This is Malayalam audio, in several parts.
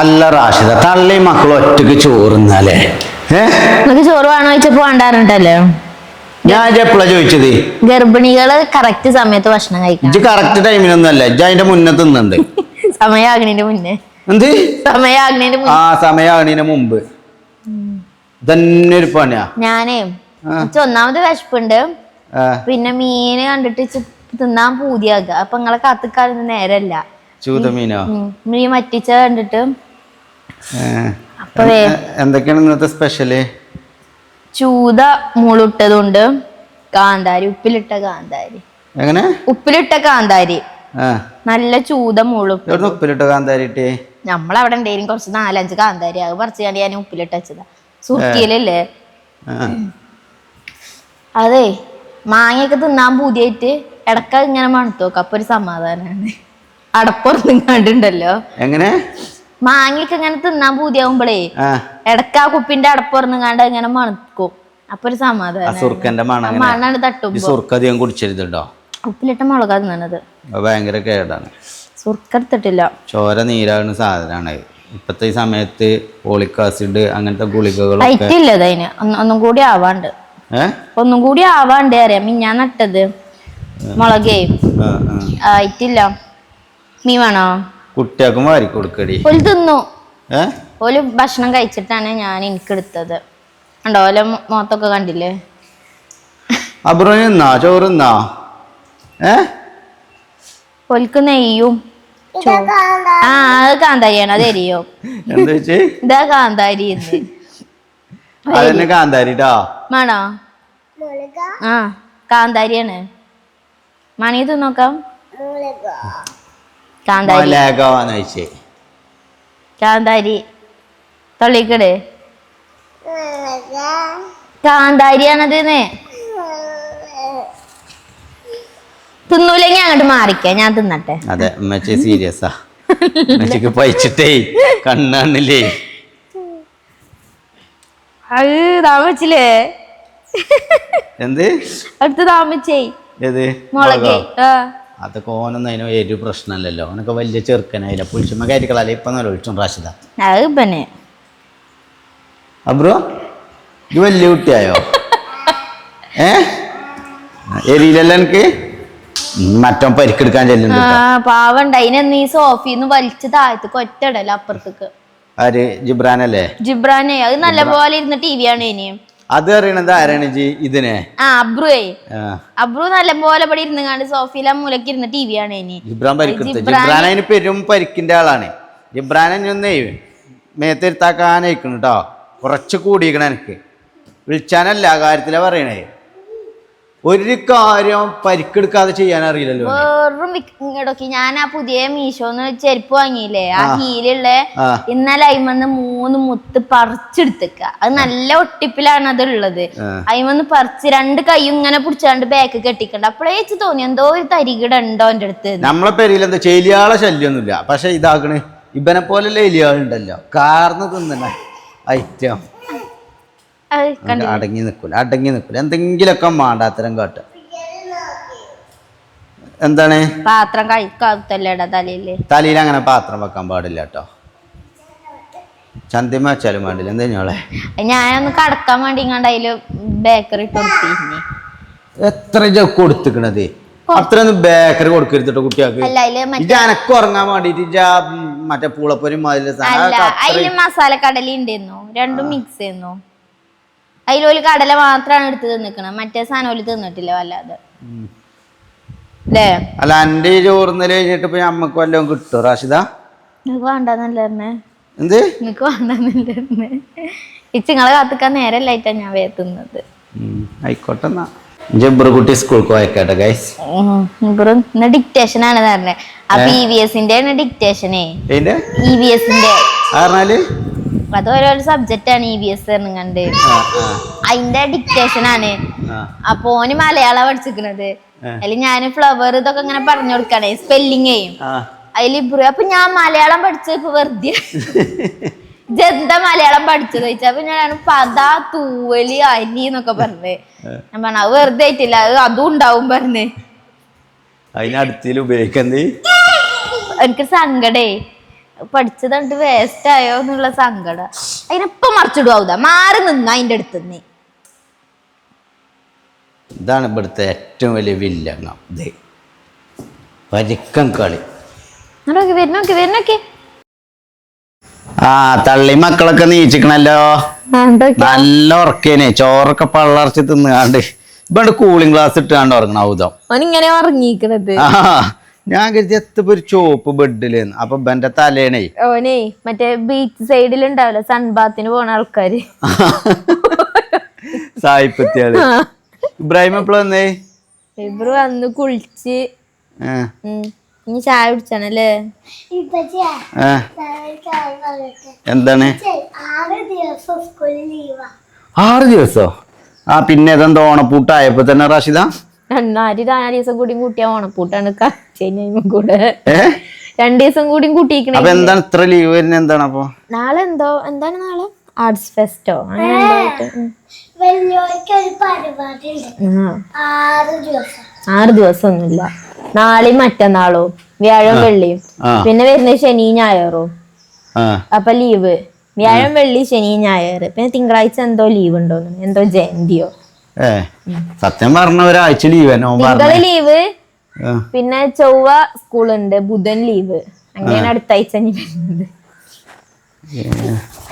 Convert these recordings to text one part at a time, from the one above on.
അല്ല റാഷിദ തള്ളി മക്കൾ ഒറ്റയ്ക്ക് ചോറുന്നാലേ? നിനക്ക് ചോറ് വേണോ ചോദിച്ചപ്പോ വേണ്ടാറുണ്ടല്ലോ ഞാൻ എപ്പോഴാ ചോദിച്ചത്? ഗർഭിണികൾ കറക്റ്റ് സമയത്ത് ഭക്ഷണം കഴിക്കും ഇജ്ജ് കറക്റ്റ് ടൈമിനൊന്നും അല്ല ഇജ്ജ് അതിന്റെ മുന്നേ തിന്നുണ്ട് സമയാകണേന്റെ മുന്നേ. എന്ത്? സമയാകണേന്റെ ആ സമയമാകണതിന് മുമ്പ്. തന്നെ ഒരു പണിയാ. ഞാനേ ഒന്നാമത് വിശപ്പുണ്ട്. പിന്നെ മീന് കണ്ടിട്ട് തിന്നാൻ പൂതിയാക്കുക അപ്പൊ നിങ്ങളെ കാത്തിക്കാലൊന്നും നേരല്ല. ചൂതമീനോ. മീൻ മറ്റിച്ച കണ്ടിട്ട് എന്തൊക്കെയാണ് ഇന്നത്തെ സ്പെഷ്യൽ? ചൂത മുളിട്ടതുണ്ട്. കാന്താരി ഉപ്പിലിട്ട കാന്താരി. എങ്ങനെ? ഉപ്പിലിട്ട കാന്താരി. നല്ല ചൂത മുളു ഉപ്പിലിട്ട കാന്താരി ഇട്ടേ നമ്മളവിടെ ഉണ്ടായിരുന്നു കുറച്ച് നാലഞ്ച് കാന്താരി. അത് പറിച്ച് കണ്ട് ഞാൻ ഉപ്പിലിട്ട് വെച്ചതാ. സുർക്കിയിലല്ലേ അതെ മാങ്ങയൊക്കെ തിന്നാൻ പൂതിയായിട്ട് ഇടക്ക ഇങ്ങനെ മണത്തു നോക്കാം. അപ്പൊ ഒരു സമാധാനാണ്. അടപ്പുറത്തും കണ്ടുണ്ടല്ലോ എങ്ങനെ? മാങ്ങയൊക്കെ ഇങ്ങനെ തിന്നാൻ പൂതിയാവുമ്പോഴേ ഇടയ്ക്ക് ആ കുപ്പിന്റെ അടപ്പുറന്ന് കണ്ട ഇങ്ങനെ മണക്കും. അപ്പൊ ഒരു സമാധാനം സുർക്കന്റെ സുർക്ക അധികം കുടിച്ചരുതുണ്ടോ? ഉപ്പിലിട്ട മുളകാ തിന്നണത്. ഭയങ്കര കേടാണ്. സുർക്ക എടുത്തിട്ടില്ല. ചോര നീരാകുന്ന സാധനമാണ് ഇപ്പത്തെ ഈ സമയത്ത് ഓളിക് ആസിഡ് അങ്ങനത്തെ ഗുളികകൾ അതിന് ഒന്നും കൂടി ആവാണ്ട്. ഒന്നും കൂടി ആവാണ്ട് അറിയാം. ഞാൻ നട്ടത്. മുളകേ. ആയിട്ടില്ല. മീ വേണോ? കുട്ടികൾക്കും വാരി കൊടുക്കടി ഓൽ തിന്നു. ഏ? ഓൽ ഭക്ഷണം കഴിച്ചിട്ടാണ് ഞാൻ എനിക്ക് എടുത്തത് ഉണ്ടോ ഓല മുഖത്തൊക്കെ കണ്ടില്ലേ? അബ്രോ നിന്നാ ചോറ് നിന്നാ ഏ? ഓൽക്ക് നെയ്യും ചോ- ആ അത് കാന്താരിയാണ് അത് എരിയോ. എന്താ വെച്ച്? ഇതാ കാന്താരി എന്ന് അതന്നെ കാന്താരിട്ടാ? വേണോ ആ കാന്താരിയാണ്. മണി തിന്നോക്കാം. കാന്താരി വെച്ചേ കാന്താരി തൊള്ളിക്കട്. കാന്താരിയാണത് തിന്നൂലെങ്കി അങ്ങോട്ട് മാറിക്ക ഞാൻ തിന്നട്ടെ. അതെ ഉമ്മച്ചി സീരിയസാ. ഉമ്മച്ചിക്ക് പഴിച്ചിട്ടേ കണ്ണാണില്ലേ. അത് താമസിച്ചില്ലേ? എന്ത്? അടുത്ത് താമസിച്ചേ. ഏത്? മുളക്? ആ. അതൊക്കെ ഓനൊന്നും അതിന് ഒരു പ്രശ്നമല്ലല്ലോ. അവനൊക്കെ വലിയ ചെറുക്കനായില്ല. പുളിച്ചുമ്മ കയറ്റിക്കളല്ലേ ഇപ്പം നല്ല ഒഴിച്ചു റാഷിദ അത് പിന്നെ അബ്രോ ഇത് വലിയ കുട്ടിയായോ? ഏ? എരിയിലല്ല എനിക്ക്? മറ്റോ പരിക്കെടുക്കാൻ ചെല്ലുന്നുണ്ട് പാവണ്ട. അതിനെന്ന് ഈ സോഫിന്ന് വലിച്ച് താഴത്തേക്ക് ഒറ്റടല്ലോ അപ്പുറത്തേക്ക്. ആര്? ജിബ്രാനല്ലേ? ജിബ്രാനെ. അത് നല്ലപോലെ ഇരുന്ന് ടി വി ആണ് ഇനി അത് അറിയണത് ആരാണ് ജി? ഇതിനെ? ആ അബ്രുവേ. അബ്രു നല്ല പോലെ ഇവിടെ ഇരുന്ന് കണ്ട് സോഫിയിൽ ആ മൂലക്ക് ഇരുന്ന് ടി വി ആണ് ഇനി. ജിബ്രാൻ പരിക്കെടുത്ത് ജിബ്രാൻ അതിന് പെരും പരിക്കിന്റെ ആളാണ്. ജിബ്രാൻ ഒന്നേ മേത്തിരുത്താക്കാനയക്കണം കേട്ടോ കുറച്ച് കൂടിയിരിക്കണം എനിക്ക്. വിളിച്ചാനല്ല ആ കാര്യത്തിലാ പറയണേ. ഒരു കാര്യം പരിക്കെടുക്കാതെ ചെയ്യാൻ അറിയില്ലല്ലോ വേറൊരു വെറും ഇങ്ങോട്ടൊക്കെ ഞാൻ ആ പുതിയ മീഷോന്ന് ചെരുപ്പ് വാങ്ങിയില്ലേ ആ ഹീലുള്ള. ഇന്നലെ അയിമന്ന് മൂന്ന് മുത്ത് പറിച്ചെടുത്തേക്ക. അത് നല്ല ഒട്ടിപ്പിലാണ് അത് ഉള്ളത് ആ. അയിമന്ന് പറിച്ച് രണ്ട് കൈയും ഇങ്ങനെ പിടിച്ചാണ്ട് ബാക്ക് കെട്ടിക്കണ്ട. അപ്പോഴേ വെച്ച് തോന്നി എന്തോ ഒരു തരികിട ഉണ്ടോ എന്റെ അടുത്ത്. നമ്മളെ പേരിൽ എന്താ ചെലിയാളെ ശല്യൊന്നുമില്ല. പക്ഷെ ഇതാക്കണേ ഇവനെ പോലെ എലിയാളുണ്ടല്ലോ. കാർന്ന് തിന്നണ ഐറ്റം. അടങ്ങി നിൽക്കൂല അടങ്ങി നിൽക്കൂല. എന്തെങ്കിലുമൊക്കെ മാണ്ടാത്തരം കാട്ടുക എന്താണ്? പാത്രം കഴിക്കാത്തല്ലേടാ തലയിൽ? തലയിൽ അങ്ങനെ പാത്രം വെക്കാൻ പാടില്ല കേട്ടോ. ചന്തിമ വെച്ചാലും വേണ്ടില്ല. എന്താ ഞങ്ങളെ ഞാനൊന്ന് കടക്കാൻ വേണ്ടി ഇങ്ങാണ്ട് അതിൽ ബേക്കറി കൊടുത്തിരുന്നു. എത്ര കൊടുത്തിക്കണത്? അത്രയൊന്നും ബേക്കറി കൊടുക്കരുത് ട്ടോ കുട്ടികൾക്ക്. ഇജ്ജ് അനക്ക് ഉറങ്ങാൻ വേണ്ടിട്ട് മറ്റേ പൂളപ്പൊരി മസാല കടലി ഉണ്ടായിരുന്നു രണ്ടും മിക്സ് ചെയ്യുന്നു. അതിലൊരു കടല മാത്രമാണ് എടുത്ത് തിന്നിക്കണത് മറ്റേ സാധനം ഒരു തിന്നിട്ടില്ല വല്ലാതെ. അല്ലേ അല്ല എന്റെ ഈ ചോറുന്നൽ കഴിഞ്ഞിട്ട് ഇപ്പൊ നമ്മക്ക് വല്ലതും കിട്ടും റാഷിദ? നിനക്ക് വേണ്ടെന്നല്ലേ എന്ത്? നിനക്ക് വേണ്ടെന്നല്ലേ ഇച്ചിങ്ങളെ കാത്തിക്കാൻ നേരല്ലായിട്ടാ ഞാൻ വേ തിന്നത്. ഉം, ആയിക്കോട്ടെ എന്നാ. ജബ്ബർ കുട്ടി സ്കൂൾക്ക് വായിക്കട്ടെ ഗൈസ് ഇപ്പറും ഇന്ന് ഡിക്റ്റേഷൻ ആണ് പറഞ്ഞത് അപ്പൊ ഇ വി എസിന്റെ ഡിക്റ്റേഷനേ ഇ വി എസിന്റെ പറഞ്ഞാൽ അത് ഓരോരോ സബ്ജക്റ്റ് ആണ് ഇ വി എസ് കണ്ട്. അതിന്റെ ഡിക്റ്റേഷൻ ആണ്. അപ്പൊ ഓന് മലയാളം പഠിച്ചിരിക്കണത് അതിൽ ഞാൻ ഫ്ലവർ ഇതൊക്കെ ഇങ്ങനെ പറഞ്ഞു കൊടുക്കണേ. സ്പെല്ലിംഗ് ചെയ്യും അതിൽ ഇബ്രു അപ്പൊ ഞാൻ മലയാളം പഠിച്ച വെറുതെ. ജന്ത മലയാളം പഠിച്ചത് ചോദിച്ചാ. അപ്പൊ ഞാൻ പദ തൂവലി അരി എന്നൊക്കെ പറഞ്ഞേ. ഞാൻ പറഞ്ഞു അത് വെറുതെ ആയിട്ടില്ല. അത് അതും ഉണ്ടാവും പറഞ്ഞേ. അതിനടുത്തിൽ ഉപയോഗിക്കുന്നത് എനിക്ക് സങ്കടേ. പഠിച്ചത് കണ്ട് വേസ്റ്റ് ആയോ എന്നുള്ള സങ്കടം. അതിനിപ്പൊ മറിച്ചിടുവാ? മാറി നിന്ന അതിന്റെ അടുത്ത് നിന്ന് ഇതാണ് ഇവിടുത്തെ ഏറ്റവും വലിയ വില്ലങ്ങം. ഇത് പരിക്കം കളി. നോക്കി വരുന്നോക്കി വരുന്നോക്കി ആ തള്ളി മക്കളൊക്കെ നീച്ചിക്കണല്ലോ. നല്ല ഉറക്കേനെ ചോറൊക്കെ പള്ളറച്ച് തിന്നുകാണ്ട്. ഇവിടെ കൂളിംഗ് ഗ്ലാസ് ഇട്ടുകാണ്ട് ഉറങ്ങണ ഔതം ഇങ്ങനെ ഉറങ്ങിക്കണത്. ആ ഞാൻ കരുതി എത്തപ്പോ ഒരു ചോപ്പ് ബെഡിലേന്ന് അപ്പൊ എന്റെ തലേണേ. ഓനെ മറ്റേ ബീച്ച് സൈഡിൽ ഉണ്ടാവില്ല സൺബാത്തിന് പോണ ആൾക്കാര്. സായിപ്പത്തിയാൾ. ഇബ്രാഹിം എപ്പോഴും വന്നേ? ഇബ്രു വന്ന് കുളിച്ച്. ആ, ഇനി ചായ കുടിച്ചാണല്ലേ. എന്താണ്? ആറ് ദിവസം സ്കൂളിൽ ആറ് ദിവസോ? ആ പിന്നെ ഇതെന്താ ഓണപ്പൂട്ടായപ്പോ തന്നെ റാഷിദ? രണ്ടാരി നാല് ദിവസം കൂടി കൂട്ടിയാ ഓണപ്പൂട്ടാണ് കഴിഞ്ഞ കൂടെ. രണ്ടു ദിവസം കൂടി കൂട്ടിയിരിക്കണേ. അപ്പൊ എന്താണ് ഇത്ര ലീവ് വരുന്നത് എന്താണ് അപ്പൊ? നാളെ എന്തോ എന്താണ് നാളെ? ആർട്സ് ഫെസ്റ്റോ. ആറ് ദിവസം. ആറ് ദിവസം ഒന്നുമില്ല നാളെയും മറ്റന്നാളോ. വ്യാഴം വെള്ളിയും. പിന്നെ വരുന്നത് ശനി ഞായറോ. ആ. അപ്പൊ ലീവ് വ്യാഴം വെള്ളി ശനി ഞായർ പിന്നെ തിങ്കളാഴ്ച എന്തോ ലീവ് ഉണ്ടോന്ന്? എന്തോ ജയന്തിയോ? ഏ സത്യം പറഞ്ഞ ഒരാഴ്ച ലീവ് തിങ്കൾ ലീവ് പിന്നെ ചൊവ്വ സ്കൂളുണ്ട് ബുധൻ ലീവ് അങ്ങനെയാണ് അടുത്ത ആഴ്ച ഇനി വരുന്നത്.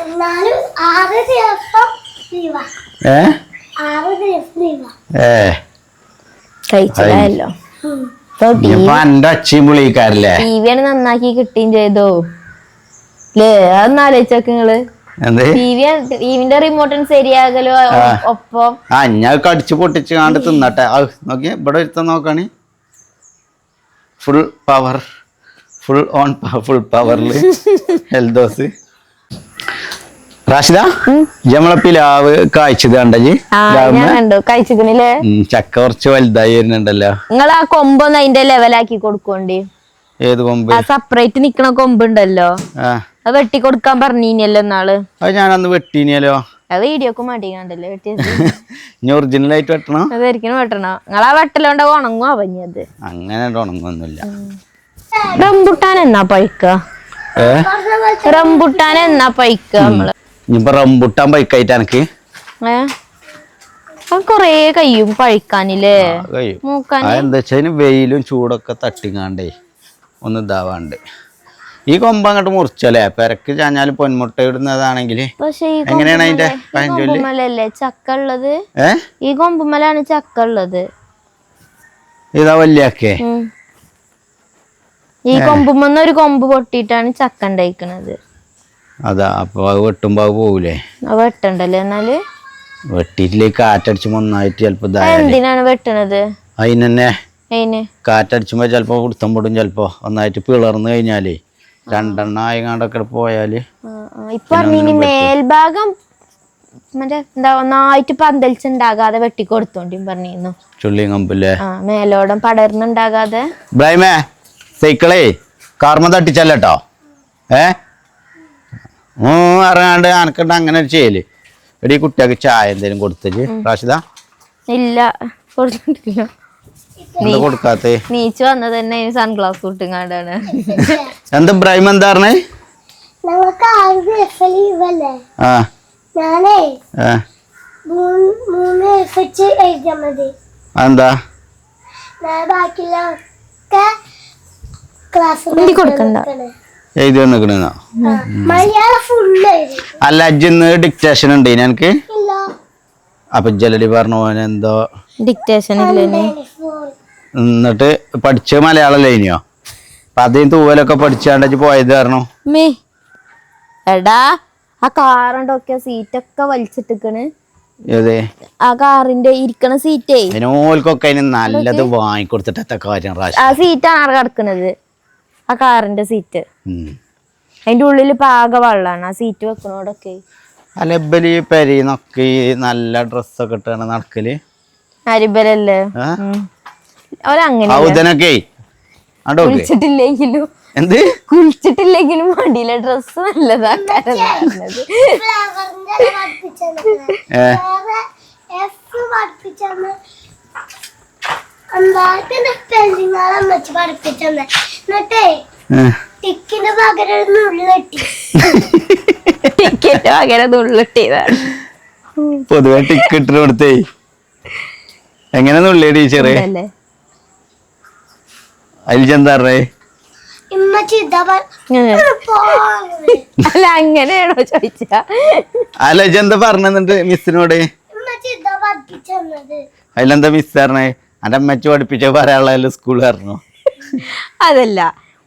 എന്നാലും ആറ് ദിവസം ലീവാ ഏ? ആറ് ദിവസം ലീവാ ഏ. കഴിച്ചതല്ലോ ഇനിയിപ്പൊ എന്റെ അച്ഛയും വിളിക്കാറില്ലേ? ടി വി ആണ് നന്നാക്കി കിട്ടുകയും ചെയ്തോ. അല്ലേ ആലോചിച്ചോക്ക് നിങ്ങൾ. ടിവിന്റെ റിമോട്ടും ശരിയാകലോ? ഒപ്പം? ആ ഞാൻ കടിച്ചു പൊട്ടിച്ച് കാണ്ട് തിന്നട്ടെ. നോക്കി നോക്കിയേ ഇവിടെ ഒരുത്തം നോക്കണി. Full power full on full പവറിൽ ഹെൽദോസ് റാഷിദ നമ്മളെ പിലാവ് കായ്ച്ചത് കണ്ടി ആ ഞാൻ കണ്ടു. കഴിച്ചിക്കണില്ലേ ചക്ക കുറച്ച് വലുതായി വരുന്നുണ്ടല്ലോ. നിങ്ങൾ ആ കൊമ്പൊന്ന് അതിന്റെ ലെവലാക്കി കൊടുക്കണ്ടേ ഏത് കൊമ്പ്? സെപ്പറേറ്റ് നിക്കണ കൊമ്പുണ്ടല്ലോ. ആ. അത് വെട്ടി കൊടുക്കാൻ പറഞ്ഞിനല്ലോ നാൾ അത് ഞാനന്ന് വെട്ടീനിയല്ലോ അത് വീഡിയോക്ക് വെട്ടിയത്? ഇനി ഒറിജിനൽ ആയിട്ട് വെട്ടണോ. വെട്ടണോ. നിങ്ങൾ ആ വെട്ടലോണ്ട ഉണങ്ങും അവഞ്ഞത് അങ്ങനെ ഉണങ്ങൊന്നുമില്ല. റംബുട്ടാൻ എന്നാ പഴുക്ക? ഏ? റംബുട്ടാൻ എന്നാ പഴുക്ക നമ്മൾ? ഇനിയിപ്പോ റംബുട്ടാൻ ബൈക്കായിട്ട് എനിക്ക്? ഏ? അത് കൊറേ കയ്യും പഴിക്കാനില്ലേ? മൂക്കാൻ വെയിലും ചൂടൊക്കെ തട്ടിങ്ങാണ്ടേ ഒന്ന് ഇതാവാണ്ട്. ഈ കൊമ്പ് അങ്ങോട്ട് മുറിച്ചല്ലേ? പെരക്ക് ചാഞ്ഞാൽ പൊന്മുട്ട ഇടുന്നതാണെങ്കിൽ. എങ്ങനെയാണ് അതിന്റെ കൊമ്പുമല- ഈ കൊമ്പ് കൊമ്പുമലല്ലേ ചക്ക ഉള്ളത്? ഈ കൊമ്പുമലാണ് ചക്ക ഉള്ളത്. ഇതാ വല്യാക്കേ. ഈ കൊമ്പുമെന്ന് ഒരു കൊമ്പ് പൊട്ടിട്ടാണ് ചക്ക ഉണ്ടായിക്കണത്. അതാ അപ്പൊ അത് വെട്ടുമ്പോ അത് പോകൂലേ വെട്ടണ്ടല്ലേ എന്നാൽ? വെട്ടിട്ടില്ലേ കാറ്റടിച്ച് ഒന്നായിട്ട് ചെലപ്പോ എന്തിനാണ് വെട്ടണത്? അതിനെന്നെ അതിന് കാറ്റടിച്ചുമ്പോ ചെലപ്പോ കുടുത്തം പൊടും ചെലപ്പോ. ഒന്നായിട്ട് പിളർന്നു കഴിഞ്ഞാലേ. രണ്ടെണ്ണം ആയങ്ങാണ്ടൊക്കെ ആ. ഇപ്പൊ മേൽഭാഗം മറ്റേ എന്താ ഒന്നായിട്ട് പന്തലിച്ചുണ്ടാകാതെ വെട്ടി കൊടുത്തോണ്ടി പറഞ്ഞിരുന്നു ആ മേലോടം പടർന്നുണ്ടാകാതെ. ഇബ്രാഹിമേ സൈക്കിളേ കാർമ തട്ടിച്ചല്ലോ ഏ? അറിയാണ്ട് അനക്കണ്ട അങ്ങനെ ഒരു ചെയ്യൽ. എടീ കുട്ടിയൊക്കെ ചായ എന്തേലും കൊടുത്തൽ. റാഷിദ? ഇല്ല കൊടുത്തിട്ടില്ല. എന്താ കൊടുക്കാത്തേ? നീച്ച് വന്നത് തന്നെ സൺഗ്ലാസ് എന്താ ഇബ്രാഹിം എന്താ പറഞ്ഞേ? ഞങ്ങൾക്ക് ആറ് ദിവസം ലീവല്ലേ ആ. ഞാനേ ആ. മൂന്ന് മൂന്ന് ദിവസം വെച്ച് എഴുതിയാൽ മതി. എന്താ ഞാൻ ക്ലാസ് എഴുതി കൊടുക്കണ്ട. എഴുതി വന്നിക്കണെന്നോ? മലയാളം ഫുള്ള് അല്ല അജ്ജിന്ന് ഡിക്റ്റേഷൻ ഉണ്ട് എനിക്ക് ഇല്ല. അപ്പൊ ജലലി പറഞ്ഞു പോലെ എന്തോ ഡിക്റ്റേഷൻ ഇല്ലേ എന്നിട്ട് പഠിച്ച മലയാളം ലൈനിയോ അപ്പൊ അതേ തൂവലൊക്കെ പഠിച്ചാണ്ട് പോയത് കാരണം. മേ എടാ ആ കാറുണ്ടൊക്കെ സീറ്റൊക്കെ വലിച്ചിട്ടിക്കണ് ഏതേ? ആ കാറിന്റെ ഇരിക്കണ സീറ്റേ അതിനോൽക്കൊക്കെ അതിന് നല്ലത് വാങ്ങിക്കൊടുത്തിട്ടത്തെ കാര്യം ആ സീറ്റാണ് കിടക്കണത്. ആ കാറിന്റെ സീറ്റ്. അതിന്റെ ഉള്ളിൽ പാക വെള്ളാണ്. ആ സീറ്റ് വെക്കണോടൊക്കെ. അലബലി പെരീന്നൊക്കെ ഈ നല്ല ഡ്രസ്സൊക്കെ ഇട്ടാണ് നടക്കൽ. അരിബലല്ലേ? അവരങ്ങനെ കുളിച്ചിട്ടില്ലെങ്കിലും. എന്ത്? കുളിച്ചിട്ടില്ലെങ്കിലും മടിയിലെ ഡ്രസ്സ് നല്ലതാക്കാരത് ടിക്കറ്റ് പകരം നുള്ളിട്ടിയതാണ് പൊതുവെ ടിക്കറ്റിന് കൊടുത്തേ. എങ്ങനെ നുള്ളിയ ടീച്ചറ് ഇതാ അല്ല അങ്ങനെയാണോ ചോദിച്ച? അല്ല ഇജെന്താ പറഞ്ഞെന്നിട്ട് മിസ്സിനോട്? അതിലെന്താ മിസ് പറഞ്ഞേ? എന്റെ അമ്മച്ചി പഠിപ്പിച്ച പറയാനുള്ള സ്കൂൾ പറഞ്ഞു? അതല്ല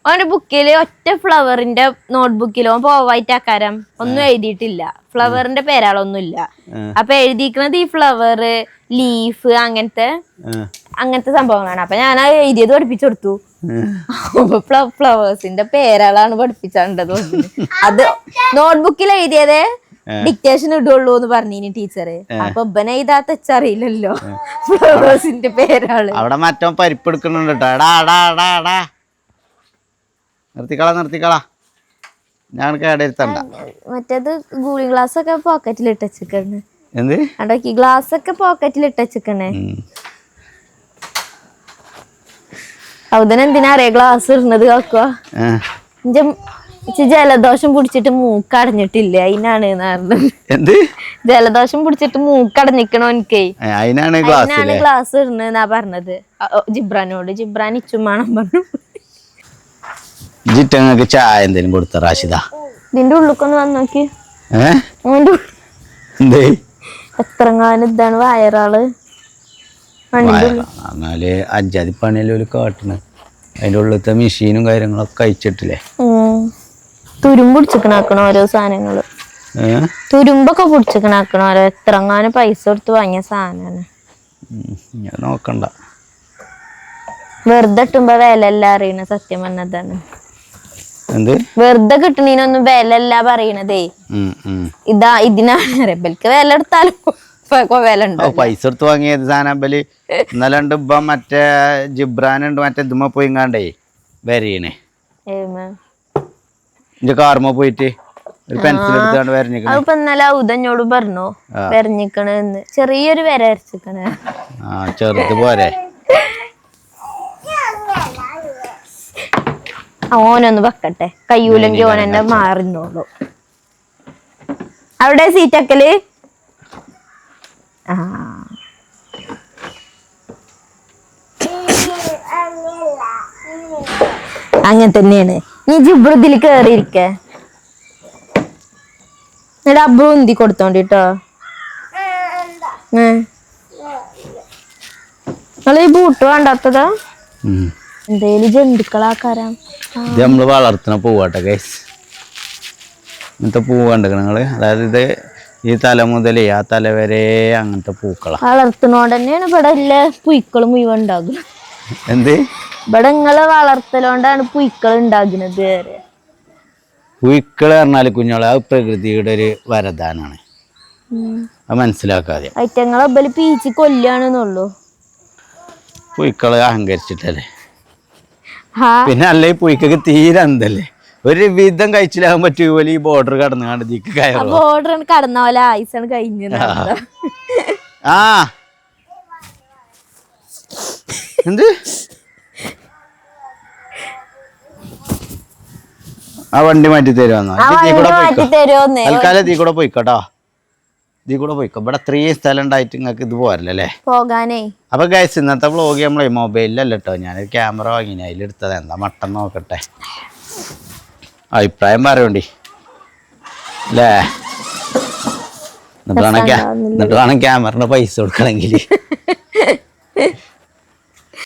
അവന്റെ ബുക്കിൽ ഒറ്റ ഫ്ലവറിന്റെ നോട്ട്ബുക്കിലോ പോവായിട്ട് ആക്കാരം. ഒന്നും എഴുതിയിട്ടില്ല. ഫ്ലവറിന്റെ പേരാളൊന്നും ഇല്ല അപ്പൊ എഴുതിയിരിക്കുന്നത് ഈ ഫ്ലവർ ലീഫ് അങ്ങനത്തെ അങ്ങനത്തെ സംഭവങ്ങളാണ്. അപ്പൊ ഞാൻ ആ എഴുതിയത് പഠിപ്പിച്ചു കൊടുത്തു ഫ്ലവേഴ്സിന്റെ പേരാളാണ് പഠിപ്പിച്ചാണ്ടത് അത് നോട്ട്ബുക്കിൽ എഴുതിയതേ ഡിക്റ്റേഷൻ ഇടുള്ളൂ എന്ന് പറഞ്ഞിനി ടീച്ചറ് അപ്പൊ ഇബനെ വെച്ചറിയില്ലല്ലോ. ഫ്ലവേഴ്സിന്റെ പേരാൾ. അവിടെ മറ്റോ പരിപ്പ് എടുക്കുന്നുണ്ട് എടാ എടാ എടാ എടാ. നിർത്തിക്കളാ നിർത്തിക്കളാ. ഞാൻ കേടരുത്തണ്ട മറ്റേത് ഗൂളി ഗ്ലാസ് ഒക്കെ പോക്കറ്റിൽ ഇട്ടച്ചിക്കണ് എന്ത്? ഗ്ലാസ് ഒക്കെ പോക്കറ്റിൽ ഇട്ടച്ചിക്കണേ ഉം. അവതന എന്തിനാ അറിയാ ഗ്ലാസ് ഇടുന്നത് കേക്കുക ഏ. ഇഞ്ച ജലദോഷം പിടിച്ചിട്ട് മൂക്കടഞ്ഞിട്ടില്ല? അതിനാണ് എന്ത്? ജലദോഷം പിടിച്ചിട്ട് മൂക്കടഞ്ഞിക്കണോ എനിക്ക്? അതിനാണ് ഗ്ലാസ് ഇടുന്നതെന്നാ പറഞ്ഞത്. ജിബ്രാനോട്. ജിബ്രാൻ ഇച്ചുമാണം പറഞ്ഞു. ജിറ്റങ്ങൾക്ക് ചായ എന്തേലും കൊടുത്ത റാഷിദ? നിന്റെ ഉള്ളിക്കൊന്ന് വന്ന് നോക്കി. എത്രങ്ങാനും ഇതാണ് വയറാൾ. എന്നാൽ അജാതി പണിയല്ലേ ഒരു കാട്ടണ്. അതിന്റെ ഉള്ളിലത്തെ മെഷീനും കാര്യങ്ങളൊക്കെ അയച്ചിട്ടില്ലേ തുരും തുരുമ്പ് പിടിച്ചിക്കണാക്കണ ഓരോ സാധനങ്ങൾ? തുരുമ്പൊക്കെ പിടിച്ചിക്കണാക്കണ? ഓരോ എത്ര അങ്ങനെ പൈസ കൊടുത്ത് വാങ്ങിയ സാധനമാണ് ഞാൻ നോക്കണ്ട. വെറുതെ ഇട്ടുമ്പോ വില അല്ല അറിയണ സത്യം പറഞ്ഞതാണ്. എന്ത്? വെറുതെ കിട്ടണീനൊന്നും വില അല്ല പറയണതേ. ഇതാ ഇതിനാണ്. റെബൽക്ക് വില എടുത്താലും പൈസ എടുത്ത് വാങ്ങിയത് ബലി ഇന്നലെ ഉണ്ട് ഇപ്പം മറ്റേ ജിബ്രാനുണ്ട് മറ്റേ ഇതുമ്മ പോയിങ്ങാണ്ടേ വരീണേ. എന്റെ ഇന്റെ കാർമ്മ പോയിട്ട് ഒരു പെൻസിൽ എടുത്താണ്ട് വരഞ്ഞിക്കണേ. അതിപ്പോ ഇന്നലെ ഉദഞ്ഞോട് പറഞ്ഞു വരഞ്ഞിക്കണെന്ന് ചെറിയൊരു വര വരച്ചിക്കണേ. ആ ചെറുത് പോരെ. ഓനൊന്ന് വെക്കട്ടെ. കയ്യൂലെങ്കിൽ ഓനെന്നെ മാറിന്നോളൂ. അവിടെ സീറ്റക്കൽ ആ. അങ്ങനെ തന്നെയാണ്. നീ ജിബ്രതിൽ കയറിയിരിക്ക എന്നിട്ട് അബ്രു ഉന്തി കൊടുത്തോണ്ടിട്ടോ നിങ്ങൾ ഈ ബൂട്ട് വേണ്ടാത്തതാ. എന്തേലും ജന്തുക്കളാക്കാരാം ഇത് നമ്മൾ വളർത്തുന്ന പൂവാട്ടെ ഗൈസ് ഇങ്ങനത്തെ പൂവ് കണ്ടിക്കണം നിങ്ങൾ? അതായത് ഇത് ഈ തല മുതൽ ആ തല വരെ അങ്ങനത്തെ പൂക്കളാ. വളർത്തുന്നോണ്ട് തന്നെയാണ് ഇവിടെ എല്ലാ പുയ്ക്കളും മുഴുവൻ ഉണ്ടാകുന്നത്. എന്ത്? ഇവിടെ നിങ്ങളെ വളർത്തലോണ്ടാണ് പുയ്ക്കൾ ഉണ്ടാകുന്നത് വരെ പൂക്കൾ പറഞ്ഞാൽ കുഞ്ഞോളെ അത് പ്രകൃതിയുടെ ഒരു വരദാനാണ്. അത് മനസ്സിലാക്കാതെ. ഐറ്റങ്ങളെ ബലി പീച്ചി കൊല്ലാണെന്നുള്ളൂ. പൂക്കൾ അഹങ്കരിച്ചിട്ടല്ലേ? പിന്നെ അല്ലേ പൂക്കൾക്ക് തീരെ എന്തല്ലേ ഒരു വിധം കഴിച്ചിലാകാൻ പറ്റൂ. പോലെ ഈ ബോർഡർ കടന്നു ഇതിക്ക് തീക്ക് കയറും ബോർഡർ കടന്ന പോലെ ആയിസാണ് കഴിഞ്ഞു ആ. എന്ത്? ആ വണ്ടി മാറ്റി തരുമെന്നോ തീ തൽക്കാലം തീ കൂടെ പോയിക്കോട്ടോ. തീ കൂടെ പോയിക്കോ. ഇവിടെ ഇത്രയും സ്ഥലം ഉണ്ടായിട്ട് നിങ്ങൾക്ക് ഇത് പോരല്ലേ പോകാനേ. അപ്പൊ ഗൈസ് ഇന്നത്തെ വ്ളോഗ് നമ്മളെ മൊബൈലിലല്ല കേട്ടോ ഞാനൊരു ക്യാമറ വാങ്ങിന്. അതിലെടുത്തത് എന്താ മട്ടൻ നോക്കട്ടെ. അഭിപ്രായം പറയണ്ടി അല്ലേ എന്നിട്ട് വേണം എന്നിട്ട് വേണം ക്യാമറയുടെ പൈസ കൊടുക്കണമെങ്കിൽ.